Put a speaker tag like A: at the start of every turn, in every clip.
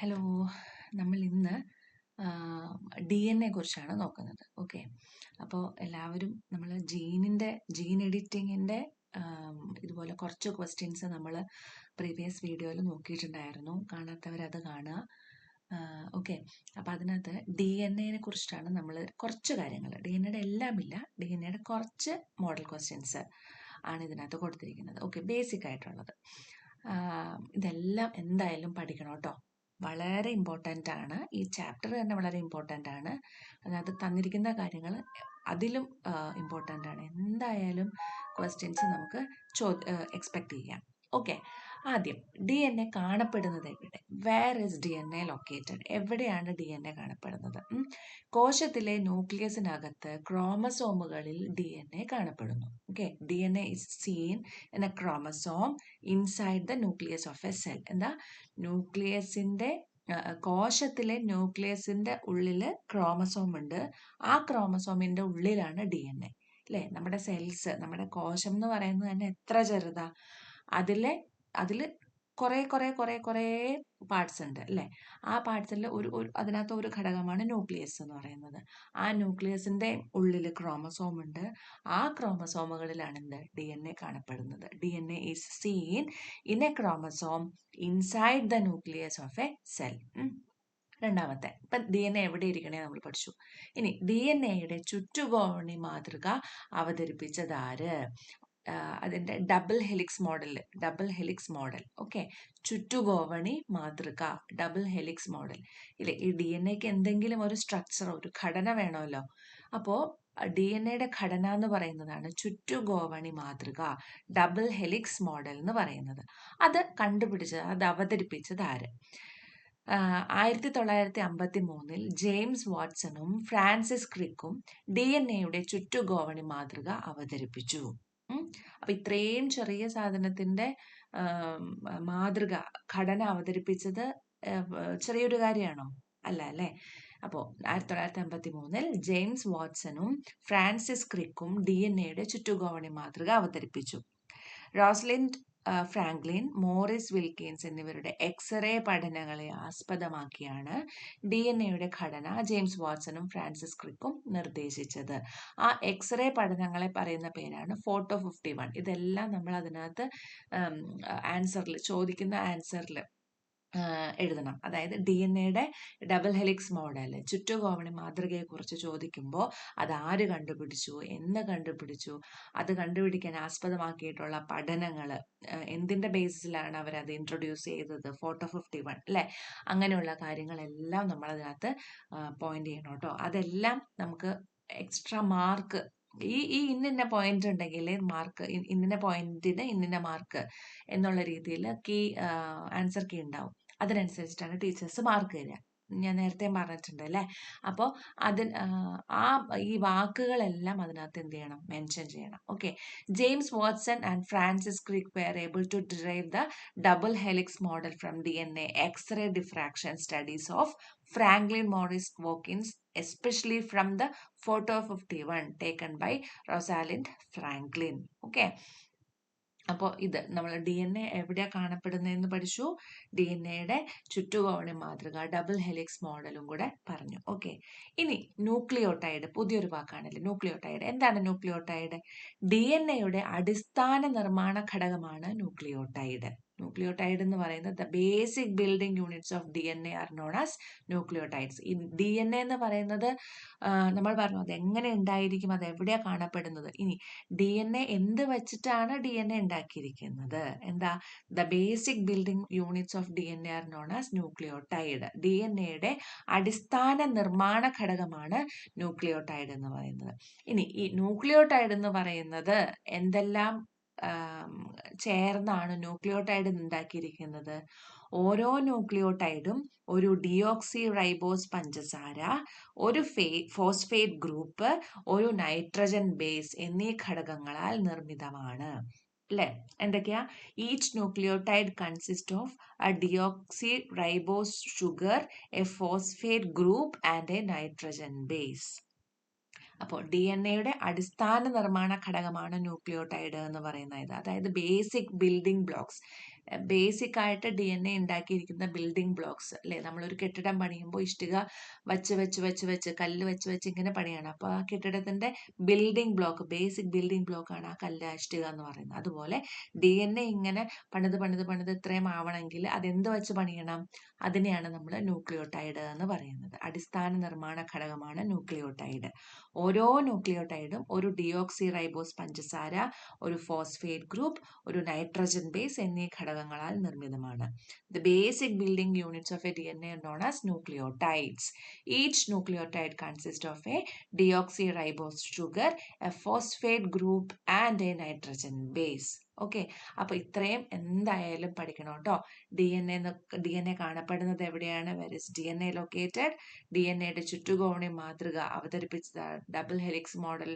A: Hello നമ്മൾ ഇന്ന് D N A കുറിച്ചാണ് നോക്കുന്നത്. ഓക്കെ അപ്പോൾ എല്ലാവരും നമ്മൾ ജീനിന്റെ ജീൻ എഡിറ്റിങ്ങിന്റെ ഇതുപോലെ കുറച്ച് ക്വസ്റ്റ്യൻസ് നമ്മൾ പ്രീവിയസ് വീഡിയോയിൽ നോക്കിയിട്ടുണ്ടായിരുന്നു. കാണാത്തവരത് കാണുക. ഓക്കെ അപ്പോൾ അതിനകത്ത് ഡി എൻ എനെ കുറിച്ചിട്ടാണ് നമ്മൾ കുറച്ച് കാര്യങ്ങൾ ഡി എൻ എയുടെ എല്ലാമില്ല. ഡി എൻ എയുടെ കുറച്ച് മോഡൽ ക്വസ്റ്റ്യൻസ് ആണ് ഇതിനകത്ത് കൊടുത്തിരിക്കുന്നത്. ഓക്കെ ബേസിക് ആയിട്ടുള്ളത്. ഇതെല്ലാം എന്തായാലും പഠിക്കണം കേട്ടോ. വളരെ ഇമ്പോർട്ടന്റ് ആണ്. ഈ ചാപ്റ്റർ തന്നെ വളരെ ഇമ്പോർട്ടന്റ് ആണ്. അതിനകത്ത് തന്നിരിക്കുന്ന കാര്യങ്ങൾ അതിലും ഇമ്പോർട്ടന്റ് ആണ്. എന്തായാലും ക്വസ്റ്റ്യൻസ് നമുക്ക് ചോ എക്സ്പെക്ട് ചെയ്യാം. ഓക്കെ. ആദ്യം ഡി എൻ എ കാണപ്പെടുന്നത് എവിടെ? Where is D N A located എവിടെയാണ് ഡി എൻ എ കാണപ്പെടുന്നത്? കോശത്തിലെ ന്യൂക്ലിയസിനകത്ത് ക്രോമസോമുകളിൽ ഡി എൻ എ കാണപ്പെടുന്നു. Okay. D N A is seen in a chromosome inside the nucleus of a cell എന്താ? ന്യൂക്ലിയസിന്റെ കോശത്തിലെ ന്യൂക്ലിയസിന്റെ ഉള്ളിൽ ക്രോമസോം ഉണ്ട്. ആ ക്രോമസോമിന്റെ ഉള്ളിലാണ് ഡി എൻ എ അല്ലേ നമ്മുടെ സെൽസ് നമ്മുടെ കോശം എന്ന് പറയുന്നത് തന്നെ എത്ര ചെറുതാ? അതിലെ അതിൽ കുറേ കുറേ കുറേ കുറേ പാർട്സ് ഉണ്ട് അല്ലേ? ആ പാർട്സിൽ ഒരു ഒരു അതിനകത്ത് ഒരു ഘടകമാണ് ന്യൂക്ലിയസ് എന്ന് പറയുന്നത്. ആ ന്യൂക്ലിയസിന്റെ ഉള്ളിൽ ക്രോമസോം ഉണ്ട്. ആ ക്രോമസോമുകളിലാണ് എന്ത്? ഡി എൻ എ കാണപ്പെടുന്നത്. D N A is seen in a chromosome inside the nucleus of a cell രണ്ടാമത്തെ. ഇപ്പം ഡി എൻ എ എവിടെ ഇരിക്കണേ നമ്മൾ പഠിച്ചു. ഇനി ഡി എൻ എയുടെ ചുറ്റുപോണി മാതൃക അവതരിപ്പിച്ചതാര് അതിന്റെ double helix model double helix model okay ചുറ്റുഗോവണി മാതൃക ഡബിൾ ഹെലിക്സ് മോഡൽ ഇല്ല ഈ ഡി എൻ എക്ക് എന്തെങ്കിലും ഒരു സ്ട്രക്ചർ ഒരു ഘടന വേണമല്ലോ. അപ്പോൾ ഡി എൻ എയുടെ ഘടന എന്ന് പറയുന്നതാണ് ചുറ്റുഗോവണി മാതൃക ഡബിൾ ഹെലിക്സ് മോഡൽ എന്ന് പറയുന്നത്. അത് കണ്ടുപിടിച്ചത് അത് അവതരിപ്പിച്ചത് ആര്? ആയിരത്തി തൊള്ളായിരത്തി അമ്പത്തി മൂന്നിൽ ജെയിംസ് വാട്സണും ഫ്രാൻസിസ് ക്രിക്കും ഡി എൻ എയുടെ ചുറ്റുഗോവണി മാതൃക അവതരിപ്പിച്ചു. അപ്പൊ ഇത്രയും ചെറിയ സാധനത്തിന്റെ മാതൃക ഘടന അവതരിപ്പിച്ചത് ചെറിയൊരു കാര്യമാണോ? അല്ല അല്ലേ? അപ്പോൾ ആയിരത്തി തൊള്ളായിരത്തി അമ്പത്തി മൂന്നിൽ ജെയിംസ് വാട്സണും ഫ്രാൻസിസ് ക്രിക്കും ഡി എൻ എയുടെ ചുറ്റുകോവണി മാതൃക അവതരിപ്പിച്ചു. റോസ്ലിൻഡ് ഫ്രാങ്ക്ലിൻ മോറിസ് വിൽക്കിൻസ് എന്നിവരുടെ എക്സ്റേ പഠനങ്ങളെ ആസ്പദമാക്കിയാണ് ഡി എൻ എയുടെ ഘടന ജെയിംസ് വാട്സണും ഫ്രാൻസിസ് ക്രിക്കും നിർദ്ദേശിച്ചത്. ആ എക്സ്റേ പഠനങ്ങളെ പറയുന്ന പേരാണ് ഫോട്ടോ ഫിഫ്റ്റി വൺ. ഇതെല്ലാം നമ്മൾ അതിനകത്ത് ആൻസറിൽ ചോദിക്കുന്ന ആൻസറിൽ എഴുതണം. അതായത് ഡി എൻ എയുടെ ഡബിൾ ഹെലിക്സ് മോഡൽ ചുറ്റുകോവണി മാതൃകയെക്കുറിച്ച് ചോദിക്കുമ്പോൾ അത് ആര് കണ്ടുപിടിച്ചു എന്ന് കണ്ടുപിടിച്ചു അത് കണ്ടുപിടിക്കാൻ ആസ്പദമാക്കിയിട്ടുള്ള പഠനങ്ങൾ എന്തിന്റെ ബേസിസിലാണ് അത് ഇൻട്രൊഡ്യൂസ് ചെയ്തത്? ഫോട്ടോ ഫിഫ്റ്റി വൺ അല്ലേ? അങ്ങനെയുള്ള കാര്യങ്ങളെല്ലാം നമ്മളതിനകത്ത് പോയിന്റ് ചെയ്യണം കേട്ടോ. അതെല്ലാം നമുക്ക് എക്സ്ട്രാ മാർക്ക് ഈ ഈ ഇന്നിന്ന പോയിന്റ് ഉണ്ടെങ്കിൽ മാർക്ക് ഇന്നിന്ന പോയിന്റിന് ഇന്നിന്ന മാർക്ക് എന്നുള്ള രീതിയിൽ കീ ആൻസർ കീ ഉണ്ടാവും. അതിനനുസരിച്ചിട്ടാണ് ടീച്ചേഴ്സ് മാർക്ക് തരിക ഞാൻ നേരത്തെ പറഞ്ഞിട്ടുണ്ട് അല്ലേ? അപ്പോൾ അതിൽ ആ ഈ വാക്കുകളെല്ലാം അതിനകത്ത് എന്ത് ചെയ്യണം? മെൻഷൻ ചെയ്യണം. Okay James Watson and Francis Crick were able to derive the double helix model from D N A X-ray diffraction studies of Franklin Maurice Wilkins especially from the photo fifty one taken by Rosalind Franklin okay അപ്പോൾ ഇത് നമ്മൾ D N A എവിടെയാണ് കാണപ്പെടുന്നതെന്ന് പഠിച്ചു. D N എയുടെ ചുറ്റുകോണി മാതൃക double helix മോഡലും കൂടെ പറഞ്ഞു. ഓക്കെ ഇനി ന്യൂക്ലിയോട്ടൈഡ് പുതിയൊരു വാക്കാണല്ലേ ന്യൂക്ലിയോട്ടൈഡ് എന്താണ് ന്യൂക്ലിയോട്ടൈഡ് ഡി എൻ എയുടെ അടിസ്ഥാന നിർമ്മാണ ഘടകമാണ് ന്യൂക്ലിയോട്ടൈഡ് ന്യൂക്ലിയോട്ടൈഡ് എന്ന് പറയുന്നത് the basic building units of D N A are known as nucleotides. ഈ ഡി എൻ എ എന്ന് പറയുന്നത് നമ്മൾ പറഞ്ഞു അത് എങ്ങനെ ഉണ്ടായിരിക്കും അത് എവിടെയാണ് കാണപ്പെടുന്നത്? ഇനി ഡി എൻ എ എന്ത് വെച്ചിട്ടാണ് ഡി എൻ എ ഉണ്ടാക്കിയിരിക്കുന്നത്? എന്താ? The basic building units of D N A are known as nucleotide. D N എയുടെ അടിസ്ഥാന നിർമ്മാണ ഘടകമാണ് ന്യൂക്ലിയോടൈഡ് എന്ന് പറയുന്നത്. ഇനി ഈ ന്യൂക്ലിയോടൈഡ് എന്ന് പറയുന്നത് എന്തെല്ലാം ചേർന്നാണ് ന്യൂക്ലിയോടൈഡ് ഉണ്ടാക്കിയിരിക്കുന്നത്. ഓരോ ന്യൂക്ലിയോടൈഡും ഒരു ഡിയോക്സി റൈബോസ് പഞ്ചസാര ഒരു ഫേ ഫോസ്ഫേറ്റ് ഗ്രൂപ്പ് ഒരു നൈട്രജൻ ബേസ് എന്നീ ഘടകങ്ങളാൽ നിർമ്മിതമാണ്. അല്ലേ? എന്തൊക്കെയാ? Each nucleotide consist of a deoxyribose sugar a phosphate group and a nitrogen base. അപ്പോൾ ഡി എൻ എയുടെ അടിസ്ഥാന നിർമ്മാണ ഘടകമാണ് ന്യൂക്ലിയോടൈഡ് എന്ന് പറയുന്നത്. അതായത് ബേസിക് ബിൽഡിംഗ് ബ്ലോക്സ് ബേസിക് ആയിട്ട് ഡി എൻ എ ഉണ്ടാക്കിയിരിക്കുന്ന ബിൽഡിംഗ് ബ്ലോക്സ് അല്ലേ? നമ്മളൊരു കെട്ടിടം പണിയുമ്പോൾ ഇഷ്ടിക വച്ച് വെച്ച് വെച്ച് വെച്ച് കല്ല് വെച്ച് വെച്ച് ഇങ്ങനെ പണിയാണ്. അപ്പോൾ ആ കെട്ടിടത്തിന്റെ ബിൽഡിംഗ് ബ്ലോക്ക് ബേസിക് ബിൽഡിംഗ് ബ്ലോക്കാണ് ആ കല്ല് ഇഷ്ടിക എന്ന് പറയുന്നത്. അതുപോലെ ഡി എൻ എ ഇങ്ങനെ പണിത് പണിത് പണിത് ഇത്രയും ആവണമെങ്കിൽ അതെന്ത് വെച്ച് പണിയണം? അതിനെയാണ് നമ്മൾ ന്യൂക്ലിയോടൈഡ് എന്ന് പറയുന്നത്. അടിസ്ഥാന നിർമ്മാണ ഘടകമാണ് ന്യൂക്ലിയോടൈഡ്. ഓരോ ന്യൂക്ലിയോടൈഡും ഒരു ഡിയോക്സി റൈബോസ് പഞ്ചസാര ഒരു ഫോസ്ഫേറ്റ് ഗ്രൂപ്പ് ഒരു നൈട്രജൻ ബേസ് എന്നീ ഘടകങ്ങളാൽ നിർമ്മിതമാണ്. The basic building units of a D N A known as nucleotides each nucleotide consist of a deoxyribose sugar a phosphate group and a nitrogen base okay. അപ്പൊ ഇത്രയും എന്തായാലും പഠിക്കണം കേട്ടോ. D N A D N A കാണപ്പെടുന്നത് എവിടെയാണ്? Where's D N A located D N എയുടെ ചുറ്റുകോണി മാതൃക അവതരിപ്പിച്ചതാണ് double helix model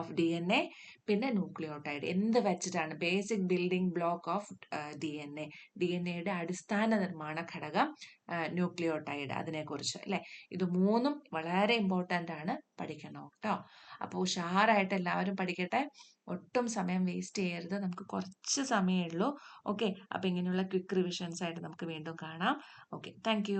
A: of D N A പിന്നെ ന്യൂക്ലിയോട്ടൈഡ് എന്ത് വെച്ചിട്ടാണ്? Basic building block of D N A D N എയുടെ അടിസ്ഥാന നിർമ്മാണ ഘടകം ന്യൂക്ലിയോടൈഡ് അതിനെക്കുറിച്ച്. അല്ലേ? ഇത് മൂന്നും വളരെ ഇമ്പോർട്ടന്റ് ആണ്. പഠിക്കണം കേട്ടോ. അപ്പോൾ ഉഷാറായിട്ട് എല്ലാവരും പഠിക്കട്ടെ. ഒട്ടും സമയം വേസ്റ്റ് ചെയ്യരുത്. നമുക്ക് കുറച്ച് സമയമേ ഉള്ളൂ. ഓക്കെ അപ്പോൾ ഇങ്ങനെയുള്ള ക്വിക്ക് റിവിഷൻസ് ആയിട്ട് നമുക്ക് വീണ്ടും കാണാം. Okay thank